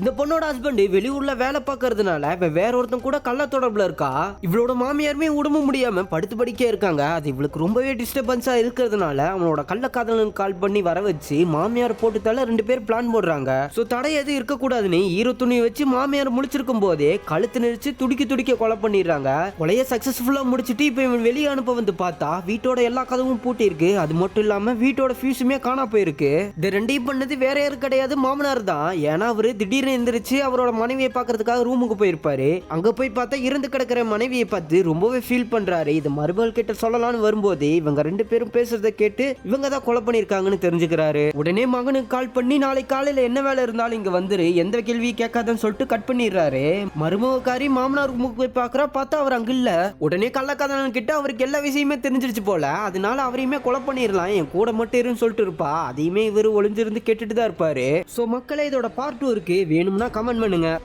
இந்த பொண்ணோட ஹஸ்பண்ட் வெளியூர்ல வேலை பார்க்கறதுனால இவ வேற ஒருத்தன் கூட கள்ள தொடர்புல இருக்கா? இவளோட மாமியாருமே உடம்பு முடியாம படுத்து படிக்க இருக்காங்க. அது இவளுக்கு ரொம்பவே டிஸ்டர்பன்ஸா இருக்கிறதுனால அவனோட கள்ள காதலனுக்கு கால் பண்ணி வர வச்சு மாமியார் போட்டுத்தால ரெண்டு பேர் பிளான் போடுறாங்க. சோ தடை எதுவும் இருக்கக்கூடாதுன்னு ஈர துணியை வச்சு மாமியார் முழிச்சிருக்கும் போதே கழுத்து நெரிச்சு துடிக்க துடிக்க கொலை பண்ணிடுறாங்க. கொலைய சக்சஸ்ஃபுல்லா முடிச்சிட்டு இப்போ இவன் வெளியே அனுப்ப வந்து பார்த்தா வீட்டோட எல்லா கதவும் பூட்டி இருக்கு அது மட்டும் இல்லாம வீட்டோட ஃபியூஸுமே காணா போயிருக்கு. இது ரெண்டையும் பண்ணது வேற யாரும் கிடையாது மாமனார் தான். ஏன்னா அவரு திடீர்னு எந்திரிச்சு அவரோட மனைவியை பார்க்கறதுக்காக ரூமுக்கு போயிருப்பாரு. அங்க போய் பார்த்தா இருந்து கிடக்கிற மனைவியை பார்த்து ரொம்பவே ஃபீல் பண்றாரு. இது மருமகள் கிட்ட சொல்லலாம்னு வரும்போது இவங்க ரெண்டு பேரும் பேசுறத கேட்டு இவங்க தான் கொலை பண்ணிருக்காங்கன்னு தெரிஞ்சுக்கிறாரு. உடனே மகனுக்கு கால் பண்ணி நாளை காலையில என்ன வேலை இருந்தாலும் இங்க வந்துரு. எந்த கேள்வியும் கேட்காதன்னு சொல்லிட்டு கட் பண்ணிடுறாரு. மருமகக்காரி மாமனார் ரூமுக்கு போய் பார்க்கறா பார்த்தா அவர் அங்க இல்ல. உடனே கள்ளக்காதலன் கிட்ட அவருக்கு எல்லா விஷயமே தெரிஞ்சிருச்சு போல. அதனால அவரையுமே கொலை பண்ணிடலாம். என் கூட மட்டும் இருன்னு சொல்லிட்டு இருப்பா. அதையுமே இவர் ஒளிஞ்சிருந்து கேட்டுட்டு தான் இருப்பாரு. சோ மக்களே இதோட பார்ட் டூ இருக்கு. வேணும்னா கமெண்ட் பண்ணுங்கள்